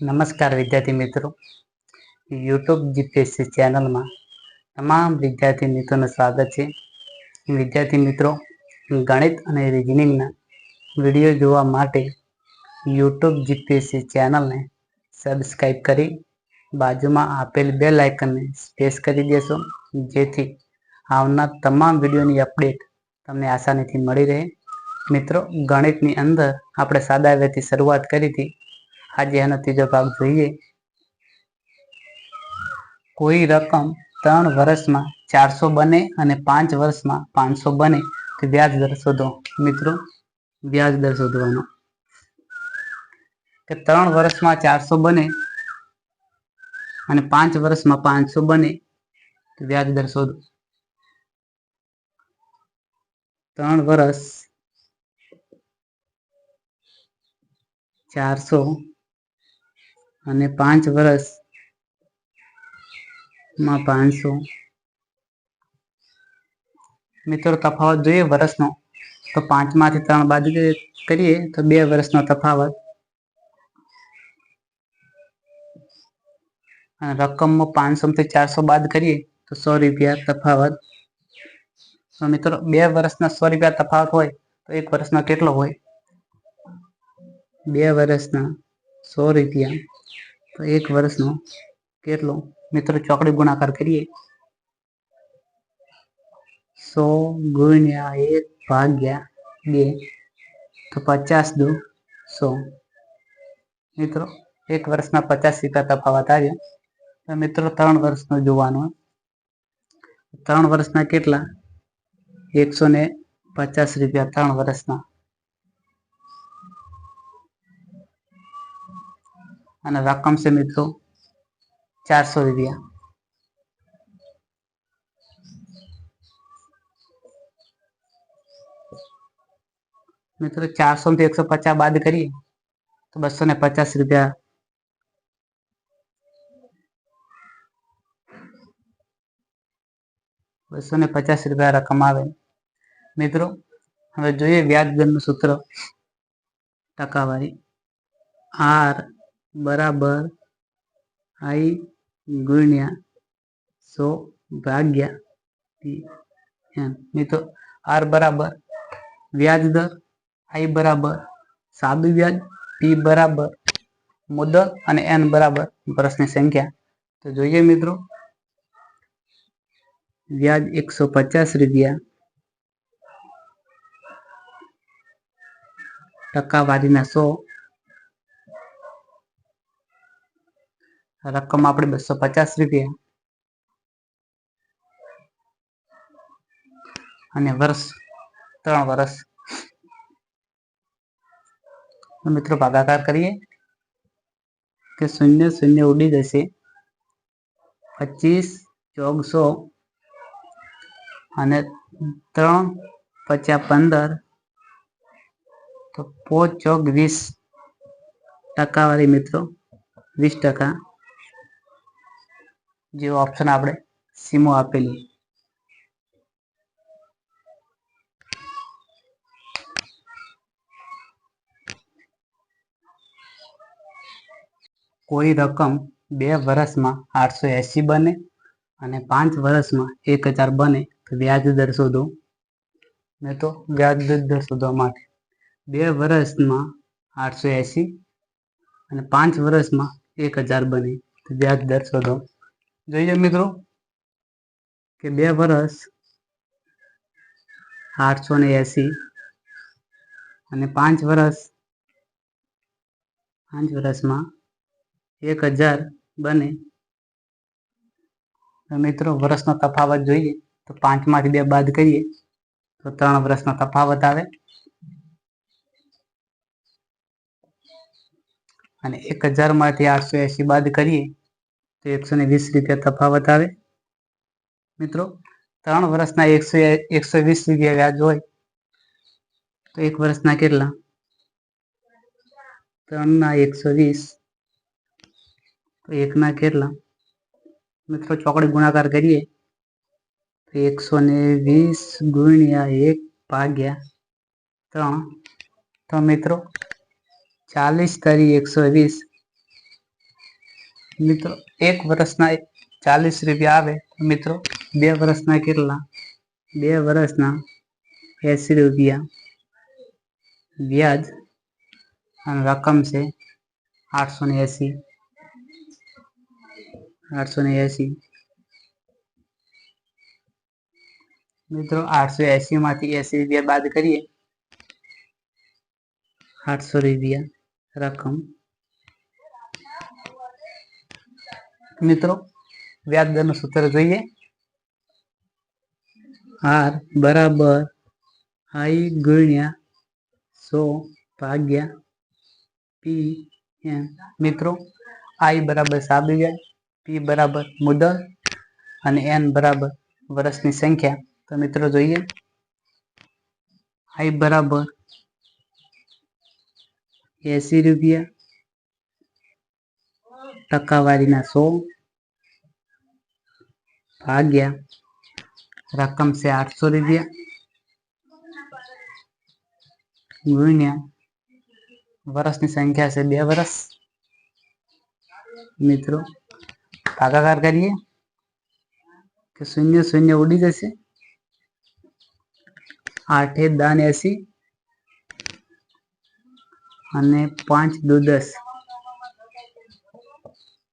નમસ્કાર વિદ્યાર્થી મિત્રો. યુટ્યુબ જીપીએસસી ચેનલમાં તમામ વિદ્યાર્થી મિત્રોનું સ્વાગત છે. વિદ્યાર્થી મિત્રો, ગણિત અને રિઝનિંગના વીડિયો જોવા માટે યુટ્યુબ જીપીએસસી ચેનલને સબસ્ક્રાઈબ કરી બાજુમાં આપેલ બે લાઇકનને સ્પેસ કરી દેશો, જેથી આવનાર તમામ વિડીયોની અપડેટ તમને આસાનીથી મળી રહે. મિત્રો, ગણિતની અંદર આપણે સાદા વ્યથી શરૂઆત કરી હતી. આજે એનો ત્રીજો ભાગ જોઈએ. કોઈ રકમ ત્રણ વર્ષમાં ચારસો બને અને પાંચ વર્ષમાં પાંચસો બને, તો વ્યાજ દર શોધો. મિત્રો, વ્યાજ દર શોધવાનો. કે ત્રણ વર્ષમાં ચારસો બને અને પાંચ વર્ષમાં પાંચસો બને, તો વ્યાજ દર શોધો. ત્રણ વર્ષ ચારસો અને પાંચ વર્ષમાં પાંચસો. મિત્રો, તફાવત જોઈએ વર્ષનો તો પાંચમાંથી ત્રણ બાદ કરીએ, તો બે વર્ષનો તફાવત. અને રકમમાં પાંચસો થી ચારસો બાદ કરીએ, તો સો રૂપિયા તફાવત. તો મિત્રો, બે વર્ષના સો રૂપિયા તફાવત હોય, તો એક વર્ષનો કેટલો હોય? બે વર્ષના સો રૂપિયા. તો એક વર્ષનો કેટલો? મિત્રો, ચોકડી ગુણાકાર કરીએ. સો ગુણ્યા એક ભાગ્યા બે, તો પચાસ દુ સો. મિત્રો, એક વર્ષના પચાસ રૂપિયા તફાવત આવ્યો. મિત્રો, ત્રણ વર્ષનો જોવાનો. ત્રણ વર્ષના કેટલા? એકસો ને પચાસ રૂપિયા ત્રણ વર્ષના. અને રકમ છે મિત્રો ચારસો રૂપિયા. મિત્રો ચારસો થી એકસો પચાસ બાદ કરીએ, તો બસો ને પચાસ રૂપિયા. બસો ને પચાસ રૂપિયા રકમ આવે. મિત્રો, હવે જોઈએ વ્યાજ દરનું સૂત્ર. ટકાવારી. આર બરાબર આઈ ગુણ્યા સો ભાગ્યા ટી એમ મિત્રો, આર બરાબર, વ્યાજ દર આઈ બરાબર, સાદું વ્યાજ પી બરાબર, મુદત અને એન બરાબર વર્ષની સંખ્યા. તો જોઈએ મિત્રો, વ્યાજ એકસો પચાસ રૂપિયા, ટકાવારીના સો રકમ આપણે બસો પચાસ રૂપિયા. અને વર્ષ, ત્રણ વર્ષ. મિત્રો ભાગાકાર કરીએ. કે શૂન્ય શૂન્ય ઉડી જશે. પચીસ ચોગસો અને ત્રણ પચાસ પંદર. તો પોચ ચોક વીસ ટકાવાળી મિત્રો, વીસ ટકા. જે ઓપ્શન આપણે સીમો આપેલી. કોઈ રકમ બે વર્ષમાં આઠસો એસી બને અને પાંચ વર્ષમાં એક હજાર બને તો વ્યાજ દર શોધો. મેં તો વ્યાજ દર શોધવા માટે. બે વર્ષમાં આઠસો એસી અને પાંચ વર્ષમાં એક હજાર બને તો વ્યાજ દર શોધો. જોઈએ મિત્રો, કે બે વર્ષ આઠસો ને એસી અને પાંચ વર્ષ પાંચ વર્ષમાં એક હજાર બને. મિત્રો વર્ષનો તફાવત જોઈએ, તો પાંચમાંથી બે બાદ કરીએ, તો ત્રણ વર્ષનો તફાવત આવે. અને એક હજારમાંથી આઠસો એસી બાદ કરીએ એકસો ને વીસ રૂપિયા તફાવત આવે. મિત્રો, ત્રણ વર્ષના એકસો એકસો વીસ રૂપિયા વ્યાજ હોય, તો એક વર્ષના કેટલા? ત્રણના એકસો વીસ. તો એકના કેટલા? મિત્રો, ચોકડી ગુણાકાર કરીએ, તો એકસો ને વીસ ગુણ્યા એક ભાગ્યા ત્રણ. તો મિત્રો, ચાલીસ તારી એકસો વીસ. મિત્રો, એક વર્ષના ચાલીસ રૂપિયા આવે. મિત્રો, બે વર્ષના કેટલા? બે વર્ષના એસી રૂપિયા. વ્યાજ અને રકમ છે આઠસો ને એસી. આઠસો ને એસી. મિત્રો, આઠસો એસી માંથી એસી રૂપિયા બાદ કરીએ. આઠસો રૂપિયા રકમ. મિત્રો વ્યાજ દરનું સૂત્ર જોઈએ આર બરાબર આઈ ગુણ્યા સો ભાગ્યા પી એમ મિત્રો આઈ બરાબર સાદું વ્યાજ પી બરાબર મુદત અને એન બરાબર વર્ષની સંખ્યા તો મિત્રો જોઈએ આઈ બરાબર એસી રૂપિયા ટકાવારીના સો ભાગ્યા. રકમ છે આઠસો રૂપિયા. ગુણ્યા વર્ષની સંખ્યા છે બે વર્ષ મિત્રો, ભાગાકાર કરીએ કે શૂન્ય શૂન્ય ઉડી જશે? આઠે દાન એસી અને પાંચ દુ દસ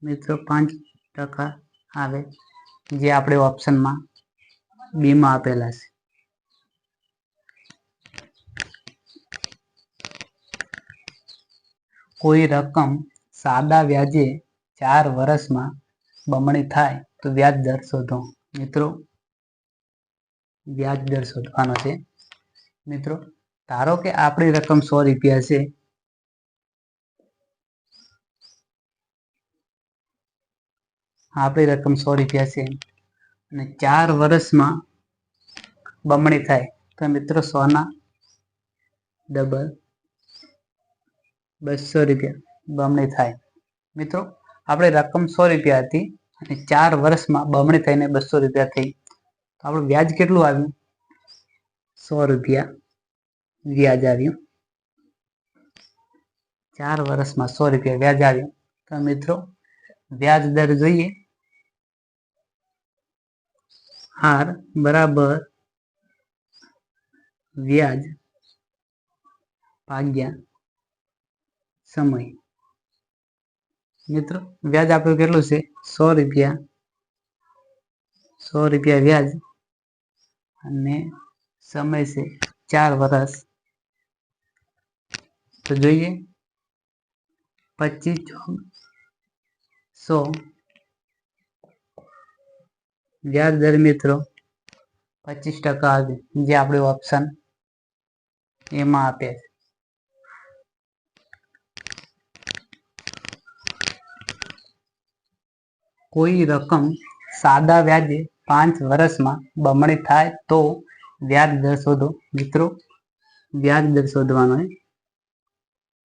મિત્રો, પાંચ ટકા આવે જે આપણે ઓપ્શનમાં બીમાં આપેલા છે. કોઈ રકમ સાદા વ્યાજે ચાર વર્ષમાં બમણી થાય તો વ્યાજ દર શોધો. મિત્રો, વ્યાજ દર શોધવાનો છે. મિત્રો, ધારો કે આપણી રકમ સો રૂપિયા છે આપણી રકમ સો રૂપિયા છે. અને ચાર વર્ષમાં બમણી થાય. તો મિત્રો સોના ડબલ બસો રૂપિયા બમણી થાય. મિત્રો, આપણે રકમ સો રૂપિયા હતી અને ચાર વર્ષમાં બમણી થઈને બસો રૂપિયા થઈ. તો આપણું વ્યાજ કેટલું આવ્યું? સો રૂપિયા વ્યાજ આવ્યું. ચાર વર્ષમાં સો રૂપિયા વ્યાજ આવ્યું. તો મિત્રો, વ્યાજ દર જોઈએ. આર બરાબર વ્યાજ ભાગ્યા સમય. મિત્રો, વ્યાજ આપ્યું કેટલું છે? સો રૂપિયા. સો રૂપિયા વ્યાજ અને સમય છે ચાર વર્ષ તો જોઈએ. પચીસ સો. વ્યાજ દર મિત્રો, પચીસ ટકા જે આપણે ઓપ્શન એમાં આપે છે. કોઈ રકમ સાદા વ્યાજે પાંચ વર્ષમાં બમણી થાય તો વ્યાજ દર શોધો. મિત્રો, વ્યાજ દર શોધવાનો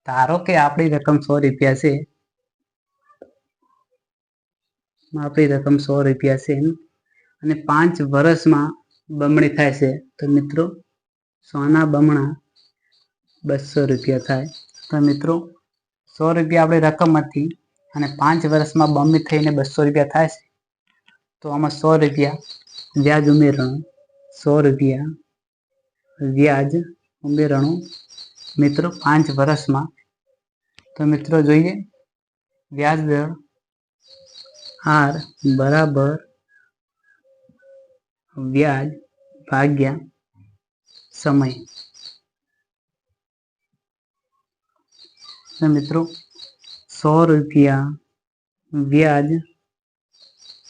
ધારો કે આપણી રકમ સો રૂપિયા છે. આપણી રકમ સો રૂપિયા છે અને પાંચ વર્ષમાં બમણી થાય છે. તો મિત્રો, સોના બમણા બસો રૂપિયા થાય. તો મિત્રો, સો રૂપિયા આપણી રકમ હતી અને પાંચ વર્ષમાં બમણી થઈને બસો રૂપિયા થાય છે. તો આમાં સો રૂપિયા વ્યાજ ઉમેરણું, સો રૂપિયા વ્યાજ ઉમેરણું, મિત્રો, પાંચ વર્ષમાં તો મિત્રો, જોઈએ વ્યાજ દર આર બરાબર વ્યાજ, ભાગ્યા, સમય. મિત્રો, સો રૂપિયા વ્યાજ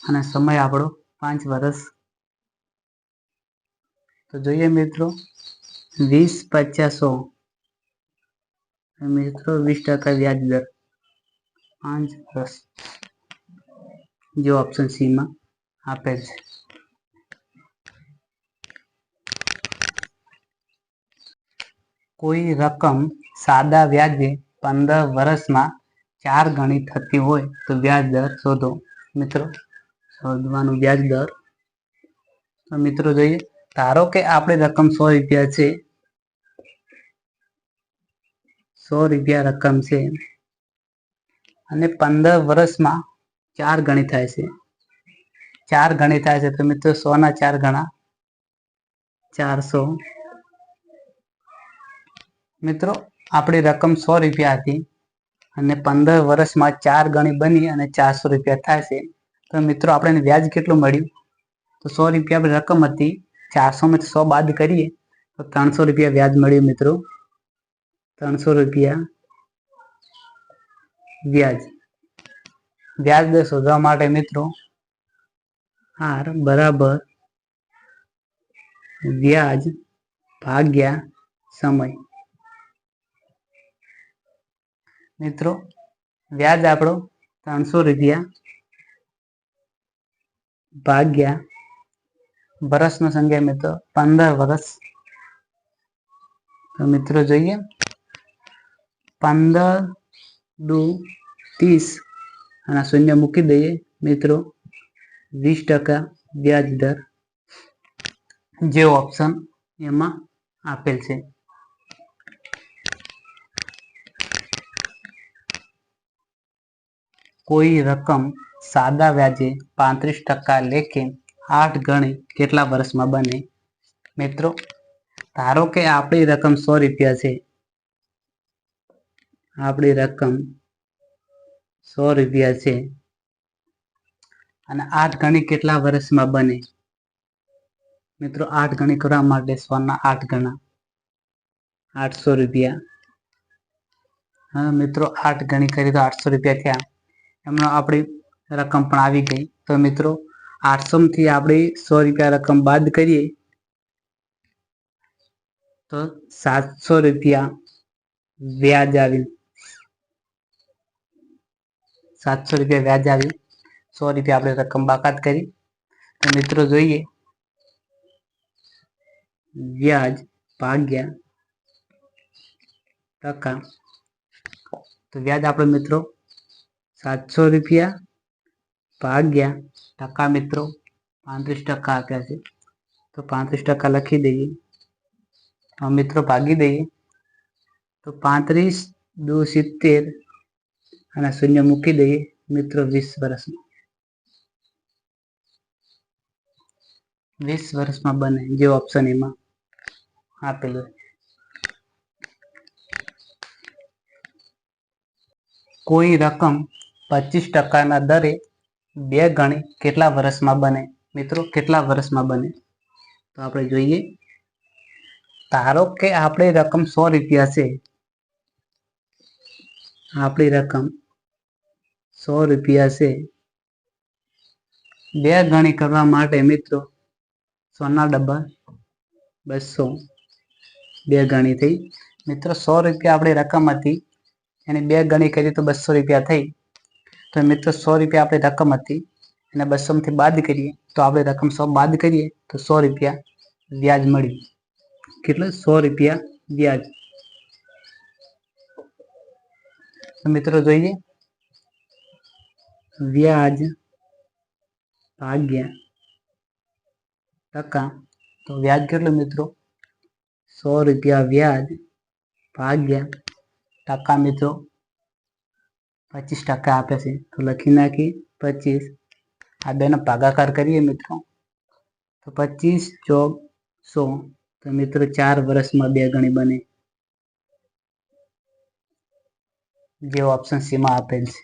અને સમય આપણો પાંચ વર્ષ તો જોઈએ મિત્રો, વીસ પચાસો મિત્રો, વીસ ટકા વ્યાજ દર. પાંચ વર્ષ જે ઓપ્શન સી માં આપેલ છે. કોઈ રકમ સાદા વ્યાજે પંદર વર્ષમાં ચાર ગણી થતી હોય તો વ્યાજ દર શોધો. મિત્રો, શોધવાનું વ્યાજ દર. તો મિત્રો જોઈએ, ધારો કે આપણી રકમ સો રૂપિયા છે. સો રૂપિયા રકમ છે. અને પંદર વર્ષમાં ચાર ગણી થાય છે. ચાર ગણી થાય છે તો મિત્રો સો ના ચાર ગણા. ચારસો. મિત્રો, આપણી રકમ સો રૂપિયા હતી અને પંદર વર્ષમાં ચાર ગણી બની અને ચારસો રૂપિયા છે તો મિત્રો, આપણે વ્યાજ કેટલું મળ્યું? તો સો રૂપિયા રકમ હતી. ચારસો માં સો બાદ કરીએ તો ત્રણસો રૂપિયા વ્યાજ મળ્યું મિત્રો. ત્રણસો રૂપિયા વ્યાજ. વ્યાજ દર શોધવા માટે મિત્રો, આર બરાબર વ્યાજ ભાગ્યા સમય. મિત્રો, વ્યાજ આપણો ત્રણસો રૂપિયા ભાગ્યા વર્ષનો સંખ્યા મિત્રો, પંદર વર્ષ તો મિત્રો જોઈએ, પંદર દુ ત્રીસ અને શૂન્ય મૂકી દઈએ મિત્રો, વીસ ટકા વ્યાજ દર. જે ઓપ્શન એમાં આપેલ છે. કોઈ રકમ સાદા વ્યાજે પાંત્રીસ ટકા લેખે આઠ ગણી કેટલા વર્ષમાં બને? મિત્રો, ધારો કે આપણી રકમ સો રૂપિયા છે. આપણી રકમ સો રૂપિયા છે. અને આઠ ગણી કેટલા વર્ષમાં બને? મિત્રો, આઠ ગણી કરવા માટે સોના આઠ ગણા. આઠસો રૂપિયા. હા, મિત્રો, આઠ ગણી કરી તો આઠસો રૂપિયા થયા એમનો આપણી રકમ પણ આવી ગઈ. તો મિત્રો આઠસો થી આપણી સો રૂપિયા રકમ બાદ કરીએ. તો સાતસો રૂપિયા વ્યાજ આવ્યું. સાતસો રૂપિયા વ્યાજ આવ્યું. સો રૂપિયા આપણે રકમ બાકાત કરી. તો મિત્રો જોઈએ. વ્યાજ ભાગ્યા ટકા. તો વ્યાજ આપણે મિત્રો સાતસો રૂપિયા ભાગ્યા ટકા મિત્રો, પાંત્રીસ ટકા આપ્યા છે. તો પાંત્રીસ ટકા લખી દઈએ. મિત્રો ભાગી દઈએ. તો પાંત્રીસ દો સિત્તેર અને શૂન્ય મૂકી દઈએ મિત્રો વીસ વર્ષમાં. વીસ વર્ષમાં બને જે ઓપ્શન એમાં આપેલું કોઈ રકમ પચીસ ટકાના દરે બે ગણી કેટલા વર્ષમાં બને? મિત્રો, કેટલા વર્ષમાં બને? તો આપણે જોઈએ. ધારો કે આપણી રકમ સો રૂપિયા છે. આપણી રકમ સો રૂપિયા છે. બે ગણી કરવા માટે, મિત્રો, સોના ડબ્બા બસો બે ગણી થઈ. મિત્રો, સો રૂપિયા આપણી રકમ હતી. એની બે ગણી કરી તો બસો રૂપિયા થઈ. તો મિત્રો સો રૂપિયા આપણી રકમ હતી. અને બસોમાંથી બાદ કરીએ, તો આપણે રકમ સો બાદ કરીએ, તો સો રૂપિયા વ્યાજ મળ્યું. કેટલું? સો રૂપિયા વ્યાજ. મિત્રો જોઈએ. વ્યાજ ભાગ્યા ટકા. તો વ્યાજ કેટલું મિત્રો? સો રૂપિયા વ્યાજ ભાગ્યા ટકા મિત્રો. પચીસ ટકા આપે છે. તો લખી નાખી પચીસ. આ બેનો ભાગાકાર કરીએ મિત્રો. તો પચીસ ચોક સો. તો મિત્રો ચાર વર્ષમાં બે ગણી બને. જે ઓપ્શન સીમાં આપેલ છે.